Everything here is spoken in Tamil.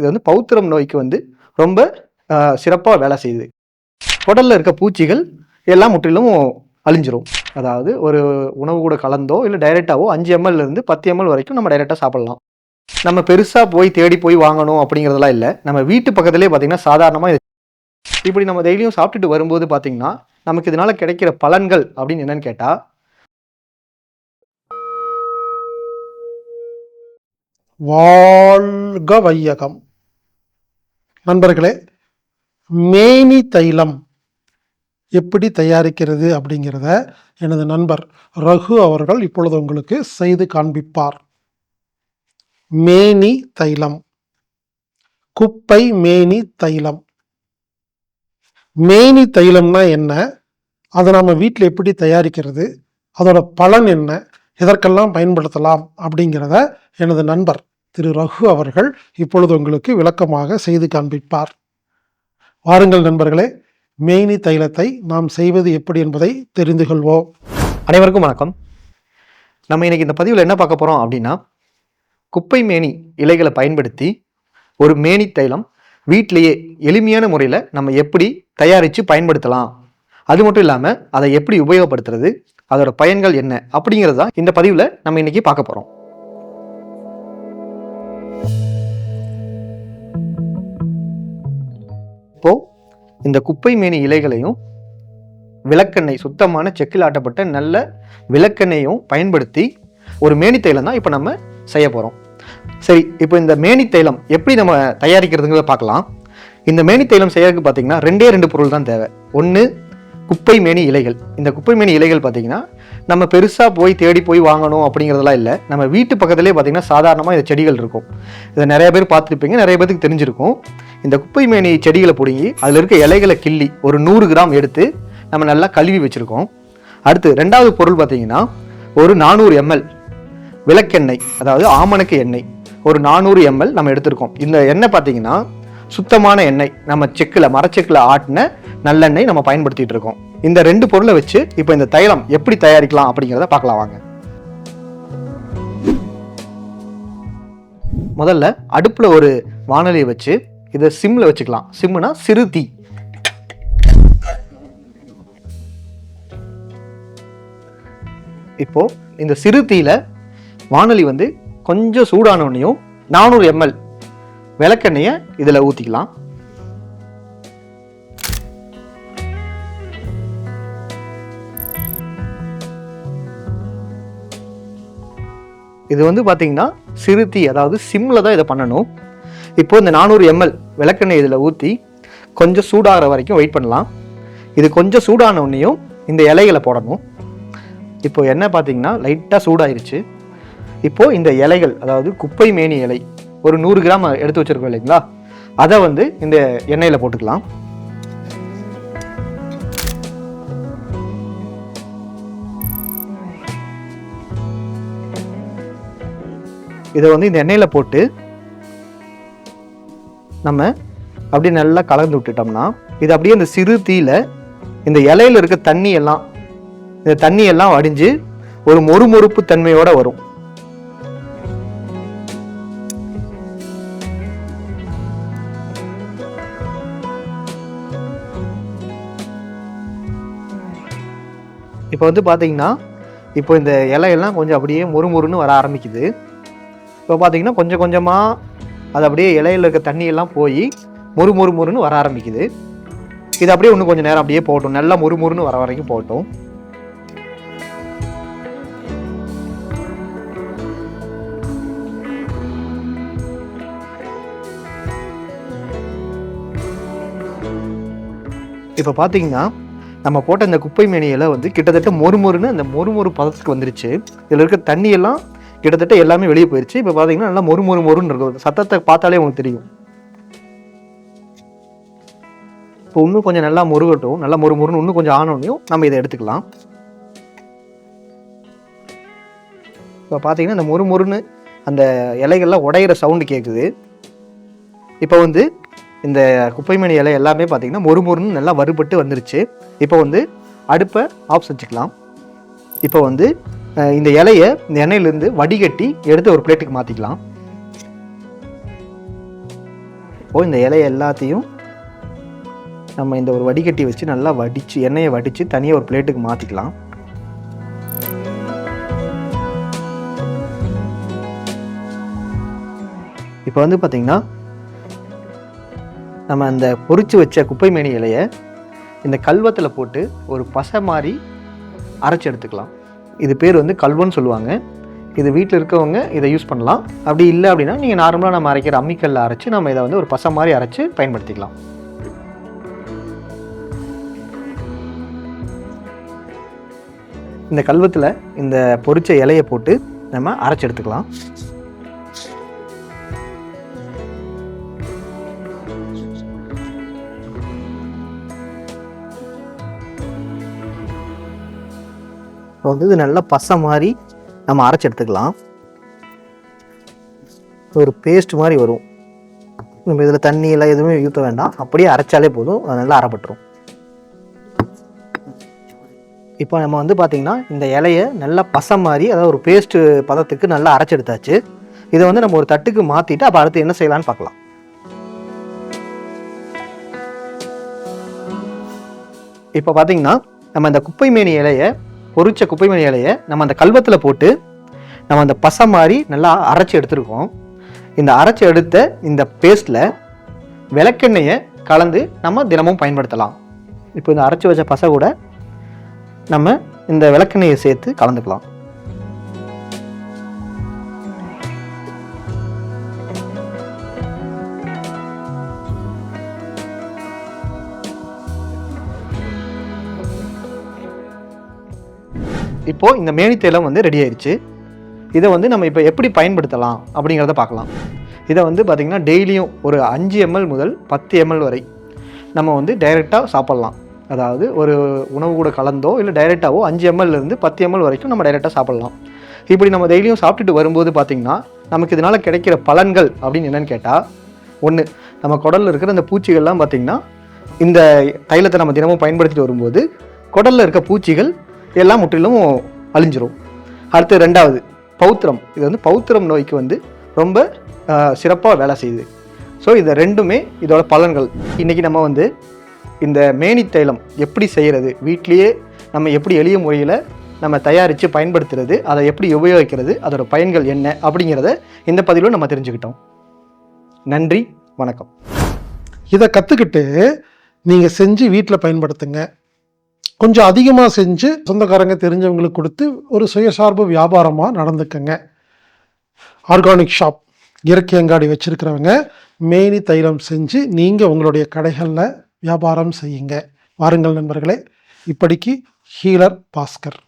இது வந்து பௌத்திரம் நோய்க்கு வந்து ரொம்ப சிறப்பாக வேலை செய்யுது. உடலில் இருக்க பூச்சிகள் எல்லாம் முற்றிலும் அழிஞ்சிரும். அதாவது ஒரு உணவு கூட கலந்தோ இல்லை டைரெக்டாகவோ அஞ்சு எம்எல்லேருந்து பத்து எம்எல் வரைக்கும் நம்ம டைரெக்டாக சாப்பிடலாம். நம்ம பெருசாக போய் தேடி போய் வாங்கணும் அப்படிங்கிறதெல்லாம் இல்லை. நம்ம வீட்டு பக்கத்துலேயே பார்த்தீங்கன்னா சாதாரணமாக இப்படி நம்ம டெய்லியும் சாப்பிட்டுட்டு வரும்போது பார்த்தீங்கன்னா நமக்கு இதனால் கிடைக்கிற பலன்கள் அப்படின்னு என்னன்னு கேட்டால் வாழ்க வையகம். நண்பர்களே மேனி தைலம் எப்படி தயாரிக்கிறது அப்படிங்கிறத எனது நண்பர் ரகு அவர்கள் இப்பொழுது உங்களுக்கு செய்து காண்பிப்பார். மேனி தைலம். குப்பை மேனி தைலம். மேனி தைலம்னா என்ன? அதை நம்ம வீட்டில் எப்படி தயாரிக்கிறது? அதோட பலன் என்ன? எதற்கெல்லாம் பயன்படுத்தலாம் அப்படிங்கிறத எனது நண்பர் திரு ரகு அவர்கள் இப்பொழுது உங்களுக்கு விளக்கமாக செய்து காண்பிப்பார். வாருங்கள் நண்பர்களே மேனி தைலத்தை நாம் செய்வது எப்படி என்பதை தெரிந்து கொள்வோம். அனைவருக்கும் வணக்கம். நம்ம இன்னைக்கு இந்த பதிவில் என்ன பார்க்க போகிறோம் அப்படின்னா குப்பை மேனி இலைகளை பயன்படுத்தி ஒரு மேனி தைலம் வீட்டிலேயே எளிமையான முறையில் நம்ம எப்படி தயாரித்து பயன்படுத்தலாம். அது மட்டும் இல்லாமல் அதை எப்படி உபயோகப்படுத்துறது அதோட பயன்கள் என்ன அப்படிங்கிறது தான் இந்த பதிவில் நம்ம இன்னைக்கு பார்க்க போகிறோம் இப்போது இந்த குப்பை மேனி இலைகளையும் விளக்கெண்ணெய் சுத்தமான செக்கில் ஆட்டப்பட்ட நல்ல விளக்கெண்ணையும் பயன்படுத்தி ஒரு மேனி தைலம் தான் இப்போ நம்ம செய்ய போகிறோம் சரி இப்போ இந்த மேனி தைலம் எப்படி நம்ம தயாரிக்கிறதுங்கிறத பார்க்கலாம். இந்த மேனி தைலம் செய்யறதுக்கு பார்த்தீங்கன்னா ரெண்டே ரெண்டு பொருள் தான் தேவை. ஒன்று குப்பை மேனி இலைகள். இந்த குப்பை மேனி இலைகள் பார்த்தீங்கன்னா நம்ம பெருசாக போய் தேடி போய் வாங்கணும் அப்படிங்கிறதெல்லாம் இல்லை. நம்ம வீட்டு பக்கத்துலேயே பார்த்தீங்கன்னா சாதாரணமாக இந்த செடிகள் இருக்கும். இதை நிறைய பேர் பார்த்துருப்பீங்க நிறைய பேருக்கு தெரிஞ்சிருக்கும். இந்த குப்பை மேனி செடிகளை பிடுங்கி அதில் இருக்க இலைகளை கிள்ளி ஒரு நூறு கிராம் எடுத்து நம்ம நல்லா கழுவி வச்சுருக்கோம். அடுத்து ரெண்டாவது பொருள் பார்த்தீங்கன்னா ஒரு நானூறு எம்எல் விளக்கெண்ணெய் அதாவது ஆமணக்கு எண்ணெய். ஒரு நானூறு எம்எல் நம்ம எடுத்திருக்கோம். இந்த எண்ணெய் பார்த்தீங்கன்னா சுத்தமான எண்ணெய். நம்ம செக்கில் மரச்செக்கில் ஆட்டின நல்லெண்ணெய் நம்ம பயன்படுத்திட்டு இருக்கோம். இந்த ரெண்டு பொருளை வச்சு இப்போ இந்த தைலம் எப்படி தயாரிக்கலாம் அப்படிங்கிறத பார்க்கலாம் வாங்க. முதல்ல அடுப்பில் ஒரு வானலியை வச்சு இதை சிம்மில் வச்சுக்கலாம். சிம்முனா சிறு தீ. இப்போ இந்த சிறு தீயில் வானொலி வந்து கொஞ்சம் சூடானோடனையும் நானூறு எம்எல் விளக்கெண்ணெயை இதில் ஊற்றிக்கலாம் இது வந்து பார்த்தீங்கன்னா சிறுத்தி அதாவது சிம்மில் தான் இதை பண்ணணும். இப்போது இந்த நானூறு எம்எல் விளக்கெண்ணெய் இதில் ஊற்றி கொஞ்சம் சூடாகிற வரைக்கும் வெயிட் பண்ணலாம். இது கொஞ்சம் சூடான உடனேயும் இந்த இலைகளை போடணும். இப்போ என்ன பார்த்தீங்கன்னா லைட்டாக சூடாயிருச்சு. இப்போது இந்த இலைகள் அதாவது குப்பை மேனி இலை ஒரு நூறு கிராம் எடுத்து வச்சிருக்கோம் இல்லைங்களா? அதை வந்து இந்த எண்ணெயில் போட்டுக்கலாம். இதை வந்து இந்த எண்ணெயில் போட்டு நம்ம அப்படியே நல்லா கலந்து விட்டுட்டோம்னா இது அப்படியே இந்த சிறு தீயில இந்த இலையில இருக்க தண்ணி எல்லாம் இந்த தண்ணி எல்லாம் வடிஞ்சு ஒரு மொறுமொறுப்பு தன்மையோட வரும். இப்போ வந்து பார்த்தீங்கன்னா இப்போ இந்த இலையெல்லாம் கொஞ்சம் அப்படியே முறுமுறுன்னு வர ஆரம்பிக்குது. இப்போ பார்த்தீங்கன்னா கொஞ்சம் கொஞ்சமாக அது அப்படியே இலையில இருக்க தண்ணியெல்லாம் போய் மொறு மொறு மொறுன்னு வர ஆரம்பிக்குது. இது அப்படியே இன்னும் கொஞ்சம் நேரம் அப்படியே போகட்டும். நல்லா மொறு மொறுன்னு வர வரைக்கும் போகட்டும். இப்போ பார்த்தீங்கன்னா நம்ம போட்ட இந்த குப்பை மேனியில் வந்து கிட்டத்தட்ட மொறுமொறுன்னு அந்த மொறுமொறு பதத்துக்கு வந்துருச்சு. இதில் இருக்க தண்ணியெல்லாம் கிட்டத்தட்ட எல்லாமே வெளியே போயிருச்சு. இப்போ பார்த்தீங்கன்னா நல்லா மொறு மொறு மொறுன்னு இருக்கும் சத்தத்தை பார்த்தாலே உங்களுக்கு தெரியும். இப்போ இன்னும் கொஞ்சம் நல்லா முருகட்டும் நல்லா மொறு மொறுன்னு இன்னும் கொஞ்சம் ஆனோடனையும் நம்ம இதை எடுத்துக்கலாம். இப்போ பார்த்தீங்கன்னா இந்த மொறு மொறுன்னு அந்த இலைகள்லாம் உடையிற சவுண்டு கேட்குது இப்போ வந்து இந்த குப்பைமணி இலை எல்லாமே பார்த்தீங்கன்னா மொறு மொறுன்னு நல்லா வறுபட்டு வந்துருச்சு. இப்போ வந்து அடுப்பை ஆஃப் வச்சுக்கலாம் இப்போ வந்து இந்த இலையை இந்த எண்ணெயிலேருந்து வடிகட்டி எடுத்து ஒரு பிளேட்டுக்கு மாற்றிக்கலாம் இப்போது இந்த இலையை எல்லாத்தையும் நம்ம இந்த ஒரு வடிகட்டி வச்சு நல்லா வடித்து எண்ணெயை வடித்து தனியாக ஒரு பிளேட்டுக்கு மாற்றிக்கலாம் இப்போ வந்து பார்த்திங்கன்னா நம்ம அந்த பொறிச்சு வச்ச குப்பைமேனி இலையை இந்த கல்வத்தில் போட்டு ஒரு பசை மாதிரி அரைச்சி எடுத்துக்கலாம். இது பேர் வந்து கல்வன்னு சொல்லுவாங்க. இது வீட்டில் இருக்கவங்க இதை யூஸ் பண்ணலாம். அப்படி இல்லை அப்படின்னா நீங்கள் நார்மலாக நம்ம அரைக்கிற அம்மிக்கல்ல அரைச்சி நம்ம இதை வந்து ஒரு பசை மாதிரி அரைச்சி பயன்படுத்திக்கலாம். இந்த கல்வத்தில் இந்த பொரிச்ச இலையை போட்டு நம்ம அரைச்சி எடுத்துக்கலாம். வந்து இது நல்லா பசை மாதிரி நம்ம அரைச்சி எடுத்துக்கலாம் ஒரு பேஸ்ட் மாதிரி வரும். நம்ம இதில் தண்ணி எல்லாம் எதுவுமே ஊற்ற வேண்டாம். அப்படியே அரைச்சாலே போதும். அது நல்லா அரைப்பட்டுரும். இப்போ நம்ம வந்து பார்த்திங்கன்னா இந்த இலையை நல்லா பசை மாதிரி அதாவது ஒரு பேஸ்ட்டு பதத்துக்கு நல்லா அரைச்சி எடுத்தாச்சு இதை வந்து நம்ம ஒரு தட்டுக்கு மாற்றிட்டு அப்போ அடுத்து என்ன செய்யலான்னு பார்க்கலாம் இப்போ பார்த்தீங்கன்னா நம்ம இந்த குப்பை மேனி இலையை பொறிச்ச குப்பைமணி இலையை நம்ம அந்த கல்வத்தில் போட்டு நம்ம அந்த பசை மாதிரி நல்லா அரைச்சி எடுத்துருக்கோம். இந்த அரைச்சி எடுத்த இந்த பேஸ்ட்டில் விளக்கெண்ணெயை கலந்து நம்ம தினமும் பயன்படுத்தலாம். இப்போ இந்த அரைச்சி வச்ச பசை கூட நம்ம இந்த விளக்கெண்ணெயை சேர்த்து கலந்துக்கலாம். இப்போது இந்த மேனித்தைலம் வந்து ரெடி ஆயிடுச்சு இதை வந்து நம்ம இப்போ எப்படி பயன்படுத்தலாம் அப்படிங்கிறத பார்க்கலாம். இதை வந்து பார்த்திங்கன்னா டெய்லியும் ஒரு அஞ்சு எம்எல் முதல் பத்து எம்எல் வரை நம்ம வந்து டைரெக்டாக சாப்பிட்லாம். அதாவது ஒரு உணவு கூட கலந்தோ இல்லை டைரெக்டாகவோ அஞ்சு எம்எல்லேருந்து பத்து எம்எல் வரைக்கும் நம்ம டைரெக்டாக சாப்பிட்லாம். இப்படி நம்ம டெய்லியும் சாப்பிட்டுட்டு வரும்போது பார்த்திங்கன்னா நமக்கு இதனால் கிடைக்கிற பலன்கள் அப்படின்னு என்னென்னு கேட்டால் ஒன்று நம்ம குடலில் இருக்கிற அந்த பூச்சிகள்லாம் பார்த்திங்கன்னா இந்த தைலத்தை நம்ம தினமும் பயன்படுத்திட்டு வரும்போது குடலில் இருக்க பூச்சிகள் எல்லாம் முற்றிலும் அழிஞ்சிரும். அடுத்து ரெண்டாவது பௌத்திரம். இது வந்து பௌத்திரம் நோய்க்கு வந்து ரொம்ப சிறப்பாக வேலை செய்யுது. ஸோ இது ரெண்டுமே இதோட பலன்கள். இன்றைக்கி நம்ம வந்து இந்த மேனி தைலம் எப்படி செய்கிறது வீட்லேயே நம்ம எப்படி எளிய முறையில் நம்ம தயாரித்து பயன்படுத்துறது அதை எப்படி உபயோகிக்கிறது அதோட பயன்கள் என்ன அப்படிங்கிறத இந்த பதிவில் நம்ம தெரிஞ்சுக்கிட்டோம். நன்றி வணக்கம். இதை கற்றுக்கிட்டு நீங்கள் செஞ்சு வீட்டில் பயன்படுத்துங்க. கொஞ்சம் அதிகமாக செஞ்சு சொந்தக்காரங்க தெரிஞ்சவங்களுக்கு கொடுத்து ஒரு சுயசார்பு வியாபாரமாக நடந்துக்கங்க. ஆர்கானிக் ஷாப் இயற்கை அங்காடி வச்சுருக்கிறவங்க மேனி தைலம் செஞ்சு நீங்கள் உங்களுடைய கடைகளில் வியாபாரம் செய்யுங்க. வாருங்கள் நண்பர்களே இப்படிக்கு ஹீலர் பாஸ்கர்.